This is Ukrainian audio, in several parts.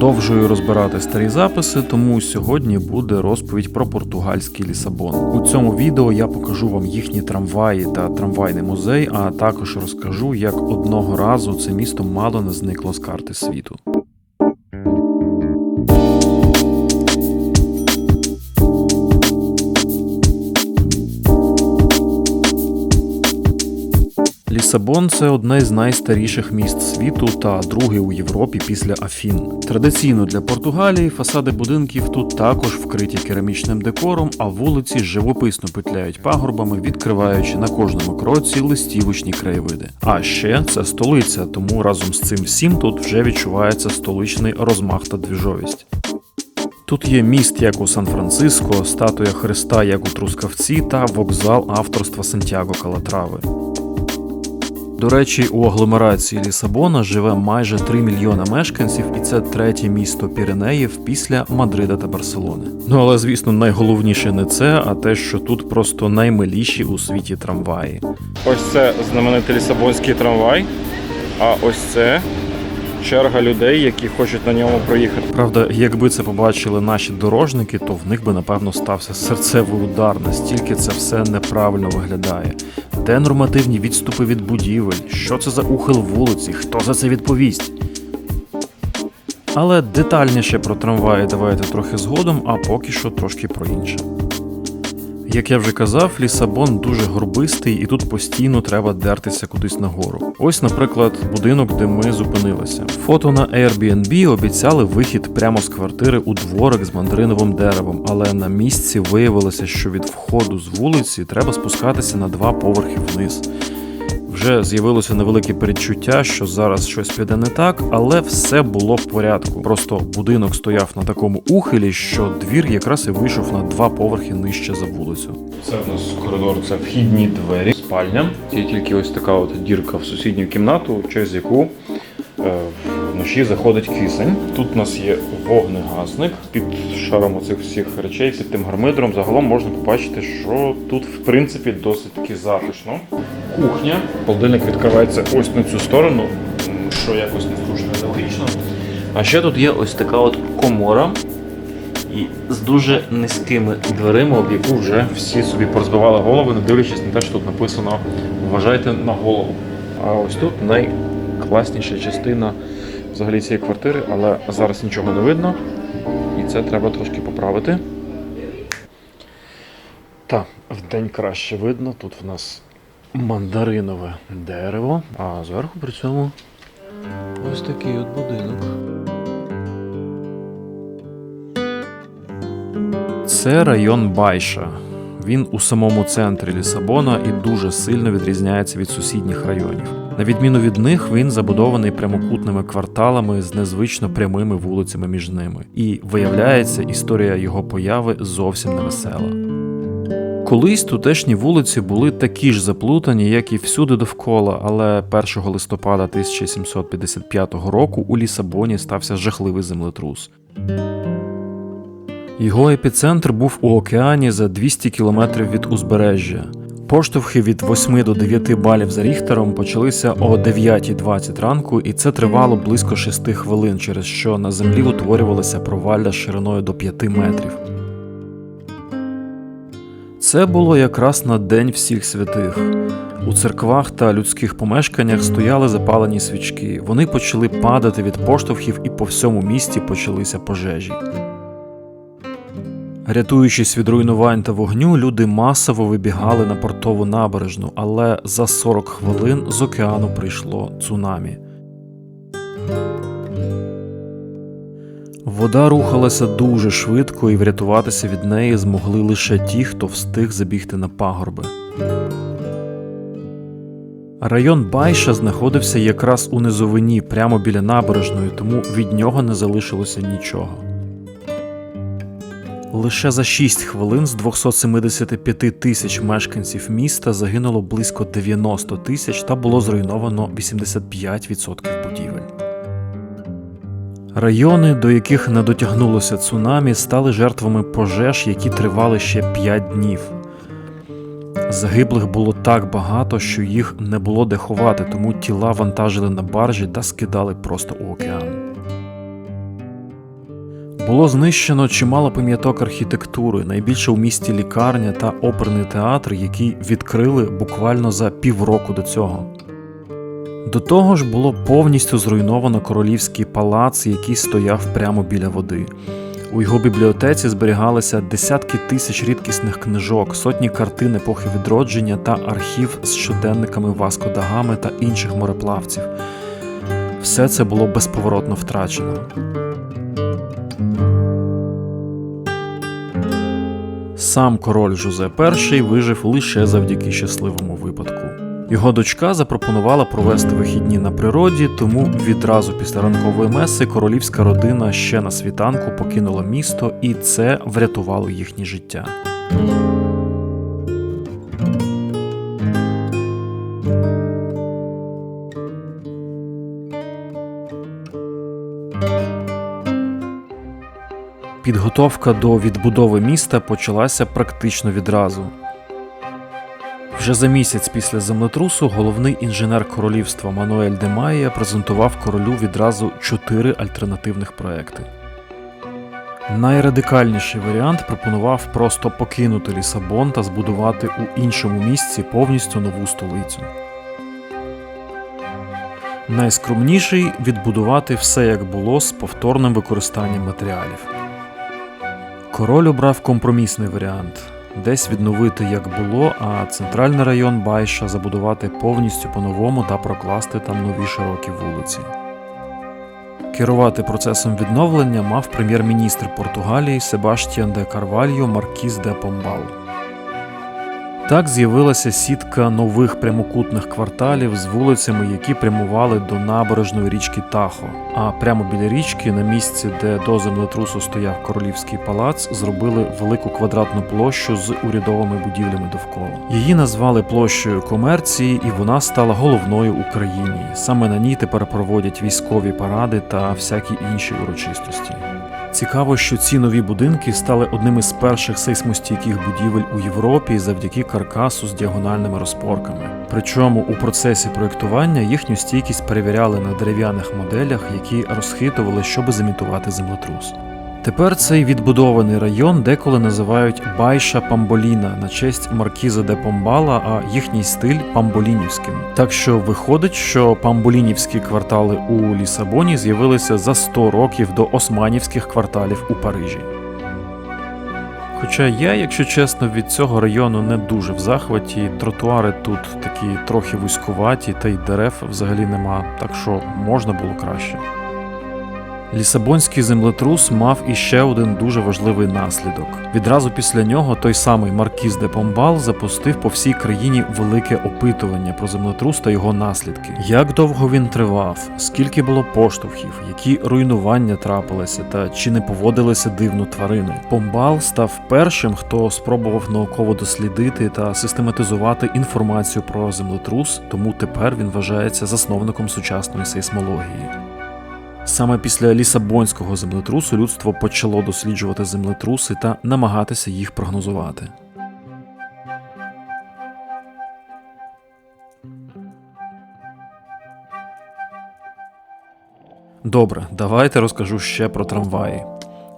Продовжую розбирати старі записи, тому сьогодні буде розповідь про португальський лісабон. У цьому відео я покажу вам їхні трамваї та трамвайний музей, а також розкажу, як одного разу це місто мало не зникло з карти світу. Лісабон це одне з найстаріших міст світу та друге у Європі після Афін. Традиційно для Португалії фасади будинків тут також вкриті керамічним декором, а вулиці живописно петляють пагорбами, відкриваючи на кожному кроці листівочні краєвиди. А ще це столиця, тому разом з цим всім тут вже відчувається столичний розмах та двіжовість. Тут є міст, як у Сан-Франциско, статуя Христа, як у Трускавці, та вокзал авторства Сантьяго Калатрави. До речі, у агломерації Лісабона живе майже 3 мільйона мешканців, і це третє місто Піренеїв після Мадрида та Барселони. Ну але звісно, найголовніше не це, а те, що тут просто наймиліші у світі трамваї. Ось це знаменитий лісабонський трамвай, а ось це черга людей, які хочуть на ньому проїхати. Правда, якби це побачили наші дорожники, то в них би напевно стався серцевий удар, настільки це все неправильно виглядає. Де нормативні відступи від будівель? Що це за ухил вулиці? Хто за це відповість? Але детальніше про трамваї давайте трохи згодом, а поки що трошки про інше. Як я вже казав, Лісабон дуже горбистий і тут постійно треба дертися кудись нагору. Ось, наприклад, будинок, де ми зупинилися. Фото на Airbnb обіцяли вихід прямо з квартири у дворик з мандариновим деревом, але на місці виявилося, що від входу з вулиці треба спускатися на два поверхи вниз. Вже з'явилося невелике передчуття, що зараз щось піде не так, але все було в порядку. Просто будинок стояв на такому ухилі, що двір якраз і вийшов на два поверхи нижче за вулицю. Це в нас коридор, це вхідні двері, спальня. Є тільки ось така от дірка в сусідню кімнату, через яку е, вночі заходить кисень. Тут у нас є вогнегасник під шаром оцих всіх речей, під тим гармидром. Загалом можна побачити, що тут в принципі досить таки затишно. Кухня. Холодильник відкривається ось на цю сторону, що якось незручно і нелогічно. А ще тут є ось така от комора. І з дуже низькими дверима, об яку вже всі собі порозбивали голови, не дивлячись на те, що тут написано Вважайте на голову. А ось тут найкласніша частина взагалі цієї квартири, але зараз нічого не видно. І це треба трошки поправити. Та, вдень краще видно. Тут в нас мандаринове дерево, а зверху при цьому ось такий от будинок. Це район Байша. Він у самому центрі Лісабона і дуже сильно відрізняється від сусідніх районів. На відміну від них, він забудований прямокутними кварталами з незвично прямими вулицями між ними. І виявляється, історія його появи зовсім не весела. Колись тутешні вулиці були такі ж заплутані, як і всюди довкола, але 1 листопада 1755 року у Лісабоні стався жахливий землетрус. Його епіцентр був у океані за 200 кілометрів від узбережжя. Поштовхи від 8 до 9 балів за Ріхтером почалися о 9.20 ранку, і це тривало близько 6 хвилин, через що на землі утворювалися провалля шириною до 5 метрів. Це було якраз на День всіх святих. У церквах та людських помешканнях стояли запалені свічки. Вони почали падати від поштовхів, і по всьому місті почалися пожежі. Рятуючись від руйнувань та вогню, люди масово вибігали на портову набережну, але за 40 хвилин з океану прийшло цунамі. Вода рухалася дуже швидко, і врятуватися від неї змогли лише ті, хто встиг забігти на пагорби. Район Байша знаходився якраз у низовині, прямо біля набережної, тому від нього не залишилося нічого. Лише за 6 хвилин з 275 тисяч мешканців міста загинуло близько 90 тисяч та було зруйновано 85% будівель. Райони, до яких не дотягнулося цунамі, стали жертвами пожеж, які тривали ще 5 днів. Загиблих було так багато, що їх не було де ховати, тому тіла вантажили на баржі та скидали просто у океан. Було знищено чимало пам'яток архітектури, найбільше у місті лікарня та оперний театр, які відкрили буквально за півроку до цього. До того ж було повністю зруйновано королівський палац, який стояв прямо біля води. У його бібліотеці зберігалися десятки тисяч рідкісних книжок, сотні картин епохи відродження та архів з щоденниками Васко да Гами та інших мореплавців. Все це було безповоротно втрачено. Сам король Жузе І вижив лише завдяки щасливому випадку. Його дочка запропонувала провести вихідні на природі, тому відразу після ранкової меси королівська родина ще на світанку покинула місто, і це врятувало їхнє життя. Підготовка до відбудови міста почалася практично відразу. Вже за місяць після землетрусу головний інженер королівства Мануель де Майя презентував королю відразу чотири альтернативних проекти. Найрадикальніший варіант пропонував просто покинути Лісабон та збудувати у іншому місці повністю нову столицю. Найскромніший відбудувати все як було з повторним використанням матеріалів. Король обрав компромісний варіант десь відновити як було, а центральний район Байша забудувати повністю по-новому та прокласти там нові широкі вулиці. Керувати процесом відновлення мав прем'єр-міністр Португалії Себастьян де Карвальо Маркіз де Помбал. Так з'явилася сітка нових прямокутних кварталів з вулицями, які прямували до набережної річки Тахо. А прямо біля річки, на місці, де до землетрусу стояв королівський палац, зробили велику квадратну площу з урядовими будівлями довкола. Її назвали площею комерції, і вона стала головною у країні. Саме на ній тепер проводять військові паради та всякі інші урочистості. Цікаво, що ці нові будинки стали одними з перших сейсмостійких будівель у Європі завдяки каркасу з діагональними розпорками. Причому у процесі проєктування їхню стійкість перевіряли на дерев'яних моделях, які розхитували, щоб зімітувати землетрус. Тепер цей відбудований район деколи називають Байша Памболіна на честь маркіза де Помбала, а їхній стиль памболінівським. Так що виходить, що памболінівські квартали у Лісабоні з'явилися за 100 років до османівських кварталів у Парижі. Хоча я, якщо чесно, від цього району не дуже в захваті, тротуари тут такі трохи вузькуваті, та й дерев взагалі нема, так що можна було краще. Лісабонський землетрус мав іще один дуже важливий наслідок. Відразу після нього той самий Маркіз де Помбал запустив по всій країні велике опитування про землетрус та його наслідки. Як довго він тривав, скільки було поштовхів, які руйнування трапилися, та чи не поводилися дивно тварини. Помбал став першим, хто спробував науково дослідити та систематизувати інформацію про землетрус, тому тепер він вважається засновником сучасної сейсмології. Саме після Лісабонського землетрусу людство почало досліджувати землетруси та намагатися їх прогнозувати. Добре, давайте розкажу ще про трамваї.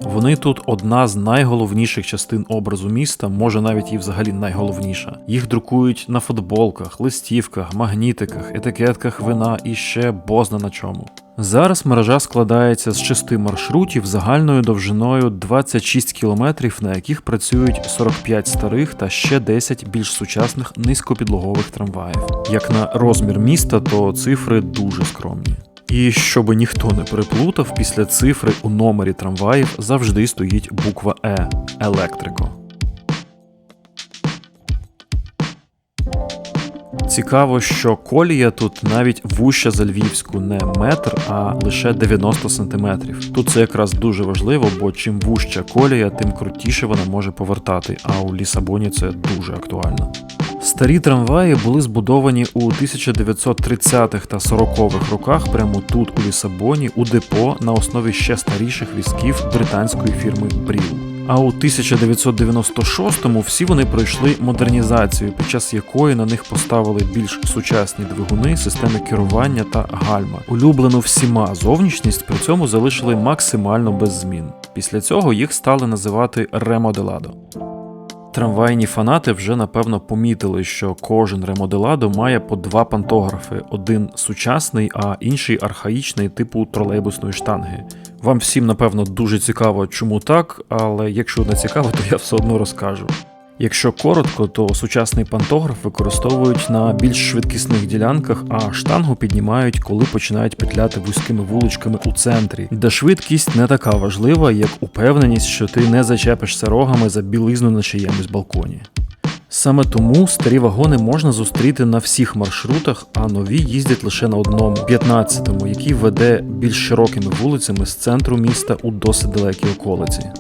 Вони тут одна з найголовніших частин образу міста, може навіть і взагалі найголовніша. Їх друкують на футболках, листівках, магнітиках, етикетках вина і ще бозна на чому. Зараз мережа складається з шести маршрутів загальною довжиною 26 кілометрів, на яких працюють 45 старих та ще 10 більш сучасних низькопідлогових трамваїв. Як на розмір міста, то цифри дуже скромні. І щоб ніхто не переплутав, після цифри у номері трамваїв завжди стоїть буква Е електрико. Цікаво, що колія тут навіть вуща за львівську не метр, а лише 90 сантиметрів. Тут це якраз дуже важливо, бо чим вуща колія, тим крутіше вона може повертати. А у Лісабоні це дуже актуально. Старі трамваї були збудовані у 1930-х та 40-х роках прямо тут, у Лісабоні, у депо на основі ще старіших візків британської фірми Бріл. А у 1996-му всі вони пройшли модернізацію, під час якої на них поставили більш сучасні двигуни, системи керування та гальма. Улюблену всіма зовнішність при цьому залишили максимально без змін. Після цього їх стали називати ремоделадо. Трамвайні фанати вже напевно помітили, що кожен ремоделадо має по два пантографи: один сучасний, а інший архаїчний, типу тролейбусної штанги. Вам всім, напевно, дуже цікаво, чому так, але якщо не цікаво, то я все одно розкажу. Якщо коротко, то сучасний пантограф використовують на більш швидкісних ділянках, а штангу піднімають, коли починають петляти вузькими вуличками у центрі, де швидкість не така важлива, як упевненість, що ти не зачепишся рогами за білизну на чиємусь балконі. Саме тому старі вагони можна зустріти на всіх маршрутах, а нові їздять лише на одному 15-му, який веде більш широкими вулицями з центру міста у досить далекій околиці.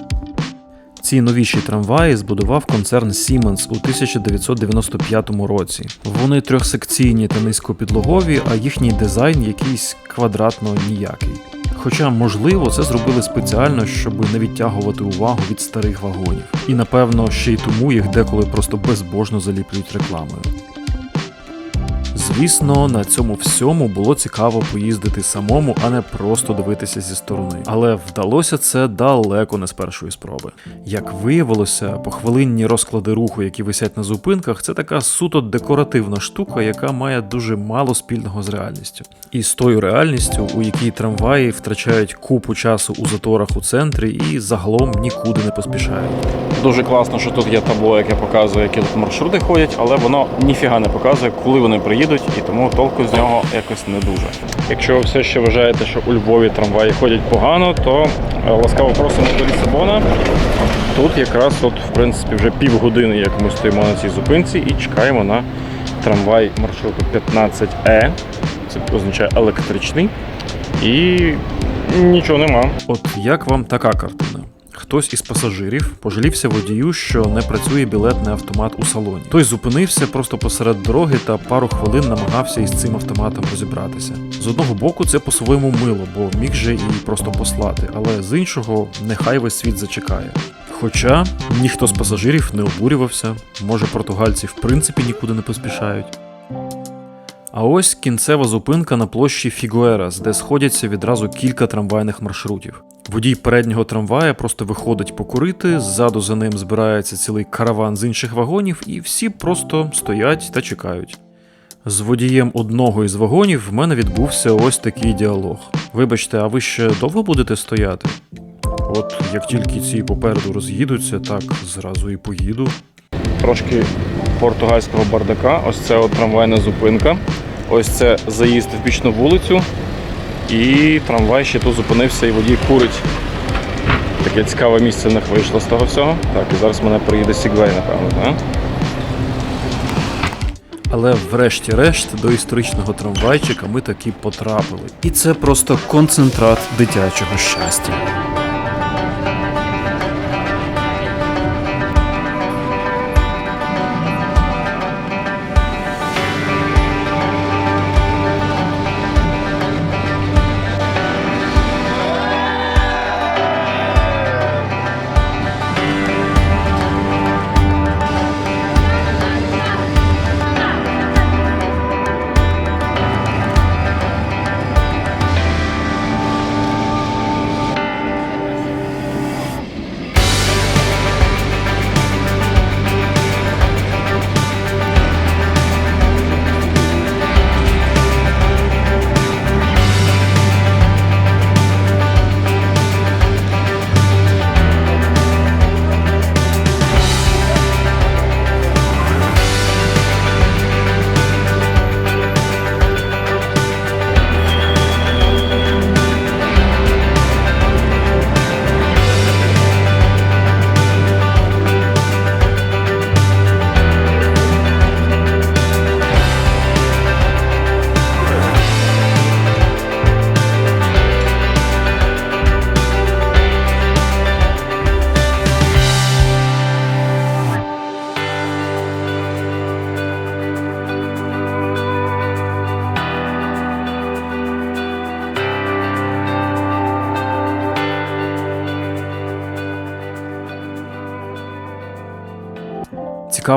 Ці новіші трамваї збудував концерн Siemens у 1995 році. Вони трьохсекційні та низькопідлогові, а їхній дизайн якийсь квадратно ніякий. Хоча, можливо, це зробили спеціально, щоб не відтягувати увагу від старих вагонів. І напевно ще й тому їх деколи просто безбожно заліплюють рекламою. Звісно, на цьому всьому було цікаво поїздити самому, а не просто дивитися зі сторони. Але вдалося це далеко не з першої спроби. Як виявилося, похвилинні розклади руху, які висять на зупинках, це така суто декоративна штука, яка має дуже мало спільного з реальністю. І з тою реальністю, у якій трамваї втрачають купу часу у заторах у центрі і загалом нікуди не поспішають. Дуже класно, що тут є табло, яке показує, які тут маршрути ходять, але воно ніфіга не показує, коли вони приїдуть, і тому толку з нього якось не дуже. Якщо ви все ще вважаєте, що у Львові трамваї ходять погано, то е, ласкаво просимо до Лісабона. Тут якраз от, в принципі, вже півгодини, як ми стоїмо на цій зупинці і чекаємо на трамвай маршруту 15Е. Це означає електричний. І нічого нема. От як вам така картина? Хтось із пасажирів пожалівся водію, що не працює білетний автомат у салоні. Той зупинився просто посеред дороги та пару хвилин намагався із цим автоматом розібратися. З одного боку, це по-своєму мило, бо міг же і просто послати, але з іншого, нехай весь світ зачекає. Хоча ніхто з пасажирів не обурювався, може португальці в принципі нікуди не поспішають. А ось кінцева зупинка на площі Фігуерас, де сходяться відразу кілька трамвайних маршрутів. Водій переднього трамвая просто виходить покурити, ззаду за ним збирається цілий караван з інших вагонів, і всі просто стоять та чекають. З водієм одного із вагонів в мене відбувся ось такий діалог. Вибачте, а ви ще довго будете стояти? От як тільки ці попереду роз'їдуться, так зразу і поїду. трошки португальського бардака. Ось це от трамвайна зупинка. Ось це заїзд в бічну вулицю. І трамвай ще тут зупинився і водій курить. Таке цікаве місце в них вийшло з того всього. Так, і зараз мене приїде Сігвей, напевно, так? Але врешті-решт до історичного трамвайчика ми таки потрапили. І це просто концентрат дитячого щастя.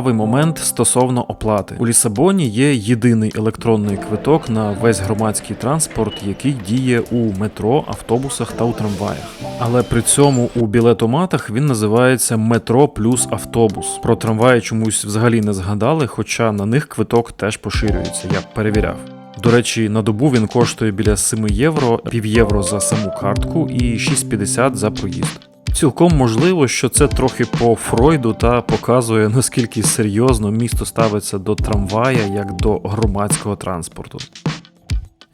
Цікавий момент стосовно оплати. У Лісабоні є єдиний електронний квиток на весь громадський транспорт, який діє у метро, автобусах та у трамваях. Але при цьому у білетоматах він називається метро плюс автобус. Про трамваї чомусь взагалі не згадали, хоча на них квиток теж поширюється, я перевіряв. До речі, на добу він коштує біля 7 євро, пів євро за саму картку і 6,50 за проїзд. Цілком можливо, що це трохи по Фройду та показує наскільки серйозно місто ставиться до трамвая як до громадського транспорту.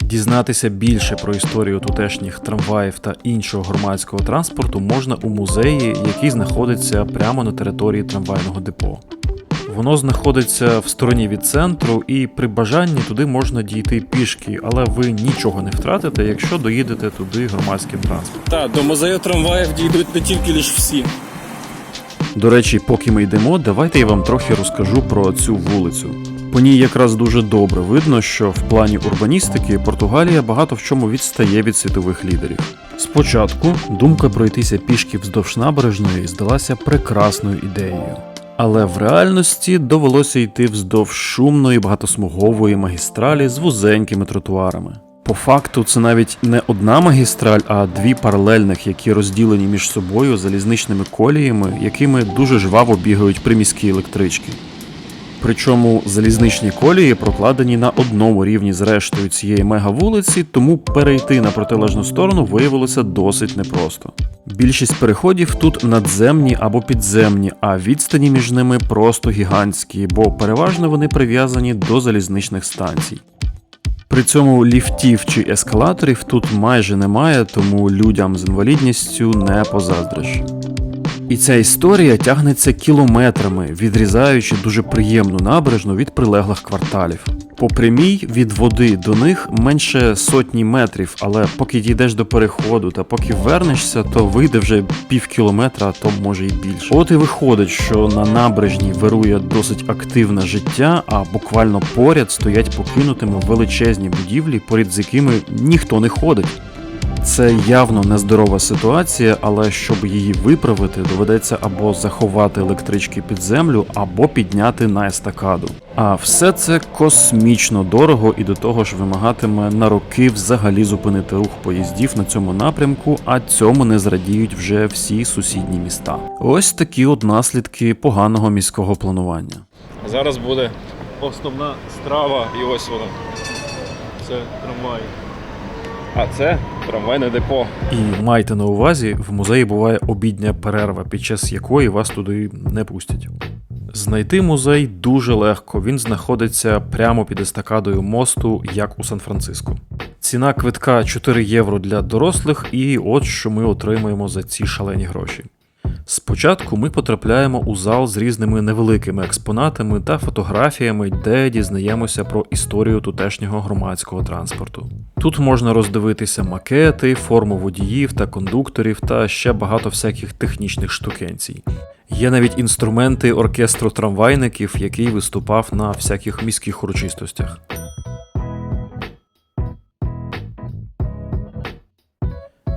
Дізнатися більше про історію тутешніх трамваїв та іншого громадського транспорту можна у музеї, який знаходиться прямо на території трамвайного депо. Воно знаходиться в стороні від центру, і при бажанні туди можна дійти пішки, але ви нічого не втратите, якщо доїдете туди громадським транспортом. Так, до музею трамваїв дійдуть не тільки лише всі. До речі, поки ми йдемо, давайте я вам трохи розкажу про цю вулицю. По ній якраз дуже добре видно, що в плані урбаністики Португалія багато в чому відстає від світових лідерів. Спочатку думка пройтися пішки вздовж набережної здалася прекрасною ідеєю. Але в реальності довелося йти вздовж шумної багатосмугової магістралі з вузенькими тротуарами. По факту, це навіть не одна магістраль, а дві паралельних, які розділені між собою залізничними коліями, якими дуже жваво бігають приміські електрички. Причому залізничні колії прокладені на одному рівні з рештою цієї мегавулиці, тому перейти на протилежну сторону виявилося досить непросто. Більшість переходів тут надземні або підземні, а відстані між ними просто гігантські, бо переважно вони прив'язані до залізничних станцій. При цьому ліфтів чи ескалаторів тут майже немає, тому людям з інвалідністю не позаздриш. І ця історія тягнеться кілометрами, відрізаючи дуже приємну набережну від прилеглих кварталів. По прямій від води до них менше сотні метрів, але поки дійдеш до переходу та поки вернешся, то вийде вже пів кілометра, а то може й більше. От і виходить, що на набережній вирує досить активне життя, а буквально поряд стоять покинутими величезні будівлі, поряд з якими ніхто не ходить. Це явно нездорова ситуація, але щоб її виправити, доведеться або заховати електрички під землю, або підняти на естакаду. А все це космічно дорого і до того ж вимагатиме на роки взагалі зупинити рух поїздів на цьому напрямку, а цьому не зрадіють вже всі сусідні міста. Ось такі от наслідки поганого міського планування. Зараз буде основна страва і ось вона. Це трамвай. А це трамвайне депо. І майте на увазі, в музеї буває обідня перерва, під час якої вас туди не пустять. Знайти музей дуже легко. Він знаходиться прямо під естакадою мосту, як у Сан-Франциско. Ціна квитка 4 євро для дорослих, і от що ми отримаємо за ці шалені гроші. Спочатку ми потрапляємо у зал з різними невеликими експонатами та фотографіями, де дізнаємося про історію тутешнього громадського транспорту. Тут можна роздивитися макети, форму водіїв та кондукторів та ще багато всяких технічних штукенцій. Є навіть інструменти оркестру трамвайників, який виступав на всяких міських урочистостях.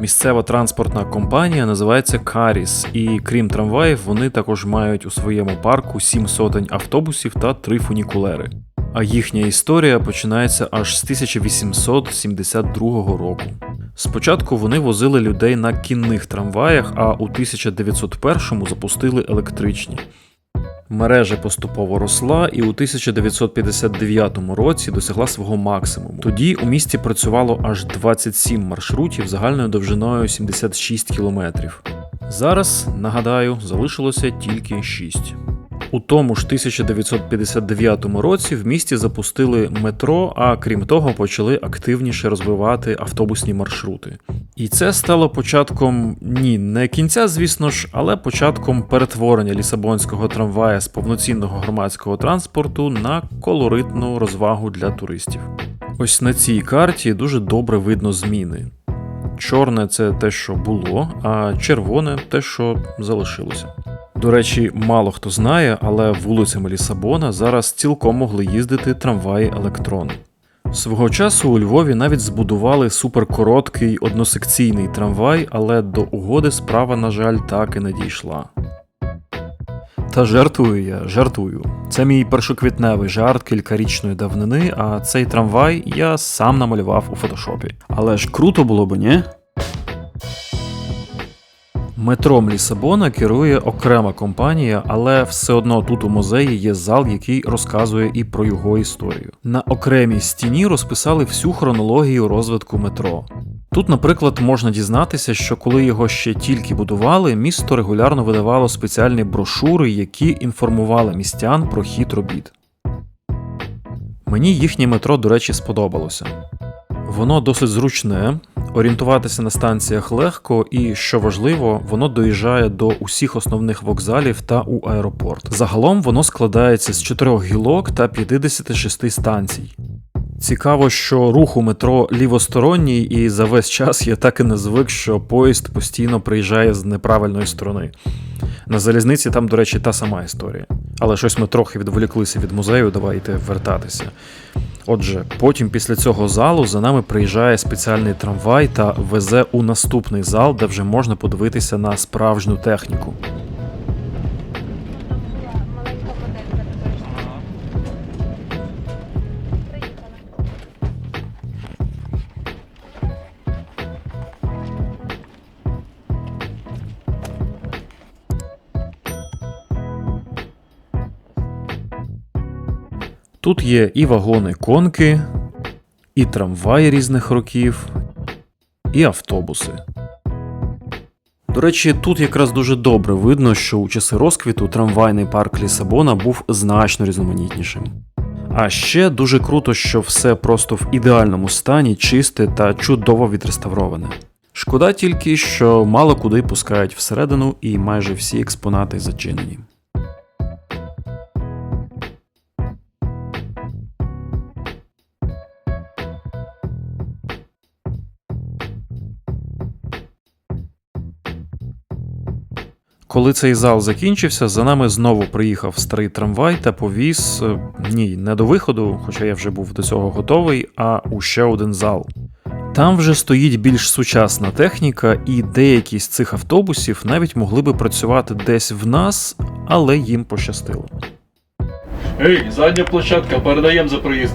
Місцева транспортна компанія називається Каріс, і крім трамваїв, вони також мають у своєму парку сім сотень автобусів та три фунікулери. А їхня історія починається аж з 1872 року. Спочатку вони возили людей на кінних трамваях, а у 1901-му запустили електричні. Мережа поступово росла і у 1959 році досягла свого максимуму. Тоді у місті працювало аж 27 маршрутів загальною довжиною 76 кілометрів. Зараз, нагадаю, залишилося тільки 6. У тому ж 1959 році в місті запустили метро, а крім того, почали активніше розвивати автобусні маршрути. І це стало початком ні, не кінця, звісно ж, але початком перетворення лісабонського трамвая з повноцінного громадського транспорту на колоритну розвагу для туристів. Ось на цій карті дуже добре видно зміни. Чорне це те, що було, а червоне те, що залишилося. До речі, мало хто знає, але вулицями Лісабона зараз цілком могли їздити трамваї електрон. Свого часу у Львові навіть збудували суперкороткий односекційний трамвай, але до угоди справа, на жаль, так і не дійшла. Та жартую я, жартую. Це мій першоквітневий жарт кількарічної давнини, а цей трамвай я сам намалював у фотошопі. Але ж круто було б, ні? Метром Лісабона керує окрема компанія, але все одно тут у музеї є зал, який розказує і про його історію. На окремій стіні розписали всю хронологію розвитку метро. Тут, наприклад, можна дізнатися, що коли його ще тільки будували, місто регулярно видавало спеціальні брошури, які інформували містян про хід робіт. Мені їхнє метро, до речі, сподобалося. Воно досить зручне, орієнтуватися на станціях легко, і що важливо, воно доїжджає до усіх основних вокзалів та у аеропорт. Загалом воно складається з 4 гілок та 56 станцій. Цікаво, що рух у метро лівосторонній, і за весь час я так і не звик, що поїзд постійно приїжджає з неправильної сторони. На залізниці там, до речі, та сама історія. Але щось ми трохи відволіклися від музею, давайте вертатися. Отже, потім після цього залу за нами приїжджає спеціальний трамвай та везе у наступний зал, де вже можна подивитися на справжню техніку. Тут є і вагони конки, і трамваї різних років, і автобуси. До речі, тут якраз дуже добре видно, що у часи розквіту трамвайний парк Лісабона був значно різноманітнішим. А ще дуже круто, що все просто в ідеальному стані, чисте та чудово відреставроване. Шкода тільки, що мало куди пускають всередину, і майже всі експонати зачинені. Коли цей зал закінчився, за нами знову приїхав старий трамвай та повіз е, ні, не до виходу, хоча я вже був до цього готовий, а у ще один зал. Там вже стоїть більш сучасна техніка, і деякі з цих автобусів навіть могли би працювати десь в нас, але їм пощастило. Ей, задня площадка, передаємо за проїзд.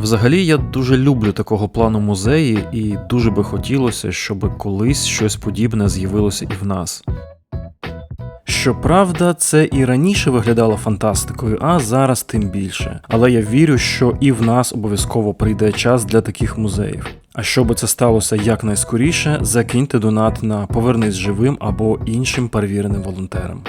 Взагалі, я дуже люблю такого плану музеї, і дуже би хотілося, щоб колись щось подібне з'явилося і в нас. Щоправда, це і раніше виглядало фантастикою, а зараз тим більше. Але я вірю, що і в нас обов'язково прийде час для таких музеїв. А щоб це сталося якнайскоріше, закиньте донат на Повернись живим або іншим перевіреним волонтерам.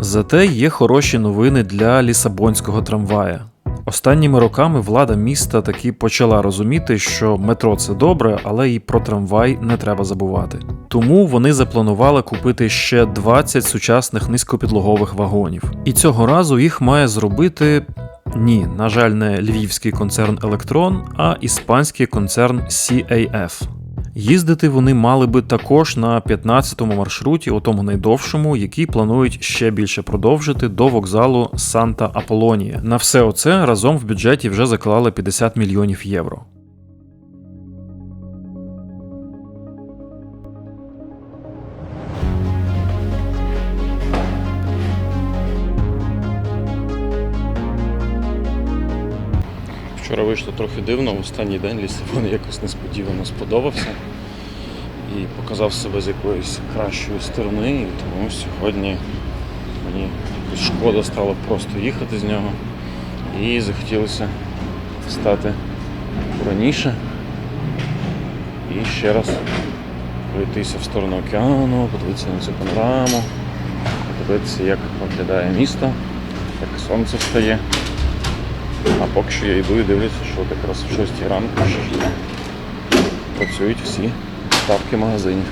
Зате є хороші новини для лісабонського трамвая. Останніми роками влада міста таки почала розуміти, що метро це добре, але і про трамвай не треба забувати. Тому вони запланували купити ще 20 сучасних низькопідлогових вагонів. І цього разу їх має зробити. Ні, на жаль, не львівський концерн Електрон, а іспанський концерн CAF. Їздити вони мали би також на 15-му маршруті, у тому найдовшому, який планують ще більше продовжити до вокзалу Санта Аполонія. На все оце разом в бюджеті вже заклали 50 мільйонів євро. Вчора вийшло трохи дивно, в останній день Лісабон якось несподівано сподобався і показав себе з якоїсь кращої сторони. І тому сьогодні мені шкода стало просто їхати з нього. І захотілося встати раніше і ще раз пройтися в сторону океану, подивитися на цю панораму, подивитися, як виглядає місто, як сонце встає. А поки що я йду і дивлюся, що якраз в 6 ранку працюють всі ставки магазинів.